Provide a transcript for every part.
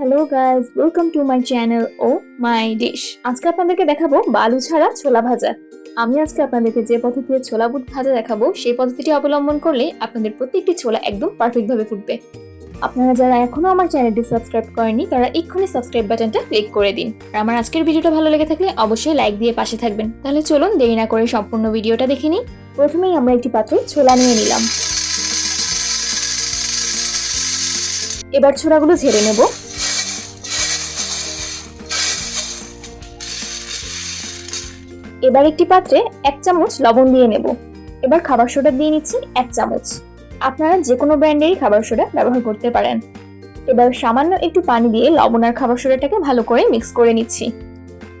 Hello guys welcome to my channel oh my dish আজকে আপনাদেরকে দেখাবো বালু ছাড়া ছোলা ভাজা। আমি আজকে আপনাদেরকে যে পদ্ধতিতে ছোলা বুট ভাজা দেখাবো, সেই পদ্ধতিটি অবলম্বন করলে আপনাদের প্রত্যেকটি ছোলা একদম পারফেক্টভাবে ফুটবে। আপনারা যারা এখনও আমার চ্যানেলটি সাবস্ক্রাইব করেনি তারা এক্ষুনি সাবস্ক্রাইব বাটনটা ক্লিক করে দিন। আর আমার আজকের ভিডিওটা ভালো লেগে থাকলে অবশ্যই লাইক দিয়ে পাশে থাকবেন। তাহলে চলুন দেরি না করে সম্পূর্ণ ভিডিওটা দেখে নিই। প্রথমেই আমরা একটি পাত্রে ছোলা নিয়ে নিলাম। এবার ছোলাগুলো ঝেড়ে নেব। এবার একটি পাত্রে এক চামচ লবণ দিয়ে নেব। এবার খাবার সোডা দিয়ে নিচ্ছি এক চামচ। আপনারা যে কোনো ব্র্যান্ডেরই খাবার সোডা ব্যবহার করতে পারেন। এবার সামান্য একটু পানি দিয়ে লবণ আর খাবার সোডাটাকে ভালো করে মিক্স করে নিচ্ছি।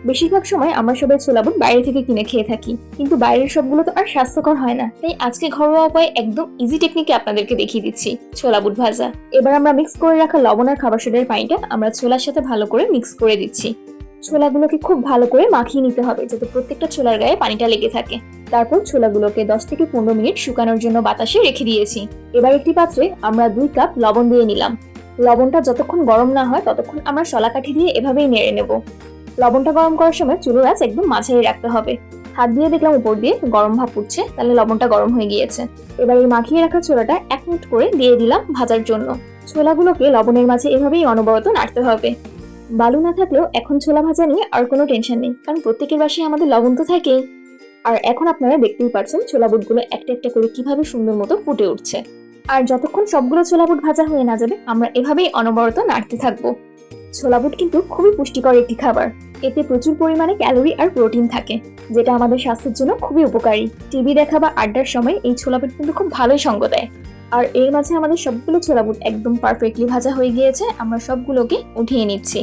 বেশিরভাগ সময় আমরা সবাই ছোলাবুট বাইরে থেকে কিনে খেয়ে থাকি, কিন্তু বাইরের সবগুলো তো আর স্বাস্থ্যকর হয় না। তাই আজকে ঘরোয়া উপায়ে একদম ইজি টেকনিকে আপনাদেরকে দেখিয়ে দিচ্ছি ছোলাবুট ভাজা। এবার আমরা মিক্স করে রাখা লবণ আর খাবার সোডার পানিটা আমরা ছোলার সাথে ভালো করে মিক্স করে দিচ্ছি। ছোলাগুলোকে খুব ভালো করে মাখিয়ে নিতে হবে যাতে প্রত্যেকটা ছোলার গায়ে পানিটা লেগে থাকে। তারপর ছোলাগুলোকে দশ থেকে পনেরো মিনিট শুকানোর জন্য বাতাসে রেখে দিয়েছি। এবার একটি পাত্রে আমরা দুই কাপ লবণ দিয়ে নিলাম। লবণটা যতক্ষণ গরম না হয় ততক্ষণ আমরা শলা কাঠি দিয়ে এভাবেই নেড়ে নেব। লবণটা গরম করার সময় চুলোর আঁচ একদম মাঝারি রাখতে হবে। হাত দিয়ে দেখলাম উপর দিয়ে গরম ভাব উঠছে, তাহলে লবণটা গরম হয়ে গিয়েছে। এবার এই মাখিয়ে রাখা ছোলাটা এক মিনিট করে দিয়ে দিলাম ভাজার জন্য। ছোলাগুলোকে লবণের মাঝে এভাবেই অনবরত নাড়তে হবে। বালু না থাকলেও এখন ছোলা ভাজা নিয়ে আর কোনো টেনশন নেই, কারণ প্রত্যেকের বাসায় আমাদের লবণ তো থাকেই। আর এখন আপনারা দেখতেই পারছেন ছোলা বুটগুলো একটা একটা করে কীভাবে সুন্দর মতো ফুটে উঠছে। আর যতক্ষণ সবগুলো ছোলা বুট ভাজা হয়ে না যাবে, আমরা এভাবেই অনবরত নাড়তে থাকব। ছোলা বুট কিন্তু খুবই পুষ্টিকর একটি খাবার। এতে প্রচুর পরিমাণে ক্যালোরি আর প্রোটিন থাকে, যেটা আমাদের স্বাস্থ্যের জন্য খুবই উপকারী। টিভি দেখা বা আড্ডার সময় এই ছোলা বুট কিন্তু খুব ভালোই সঙ্গ দেয়। আর এর মাঝে আমাদের সবগুলো ছোলা বুট একদম পারফেক্টলি ভাজা হয়ে গিয়েছে। আমরা সবগুলোকে উঠিয়ে নিচ্ছি।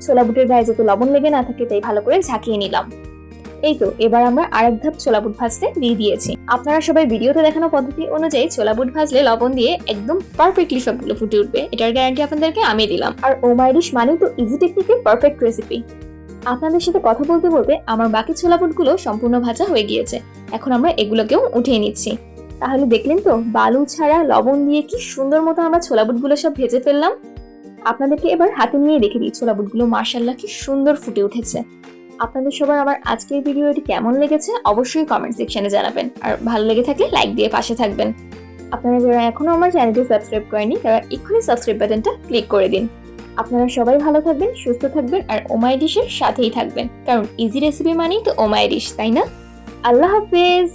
ছোলা বুটের গায়ে যাতে লবণ লেগে না থাকে, তাই ভালো করে ঝাঁকিয়ে নিলাম। এই তো, এবার আমরা আরেক ধাপ ছোলা বুট ভাজতে দিয়ে দিয়েছি। আপনারা সবাই ভিডিওতে দেখানো পদ্ধতি অনুযায়ী ছোলা বুট ভাজলে লবণ দিয়ে একদম পারফেক্টলি সবগুলো ফুটে উঠবে। এটার গ্যারান্টি আপনাদেরকে আমি দিলাম। আর ওমাই ডিশ মানেই তো ইজি টেকনিকের পারফেক্ট রেসিপি আপনাদের সাথে কথা বলতে বলতে আমার বাকি ছোলা বুটগুলো সম্পূর্ণ ভাজা হয়ে গিয়েছে। এখন আমরা এগুলোকেও উঠিয়ে নিচ্ছি। তাহলে দেখলেন তো, বালু ছাড়া লবণ দিয়ে কি সুন্দর মতো আমরা ছোলা বুটগুলো সব ভেজে ফেললাম। আপনাদেরকে এবার হাতে নিয়ে রেখে দিই ছোলা বুটগুলো মার্শাল্লাহ কি সুন্দর ফুটে উঠেছে। আপনাদের সবার আমার আজকের ভিডিওটি কেমন লেগেছে অবশ্যই কমেন্ট সেকশনে জানাবেন। আর ভালো লেগে থাকলে লাইক দিয়ে পাশে থাকবেন। আপনারা যারা এখনও আমার চ্যানেলটি সাবস্ক্রাইব করেনি, তারা এক্ষুনি সাবস্ক্রাইব বাটনটা ক্লিক করে দিন। আপনারা সবাই ভালো থাকবেন, সুস্থ থাকবেন আর ওমাই ডিশের সাথেই থাকবেন। কারণ ইজি রেসিপি মানেই তো ওমাই ডিশ তাই না? আল্লাহ হাফেজ!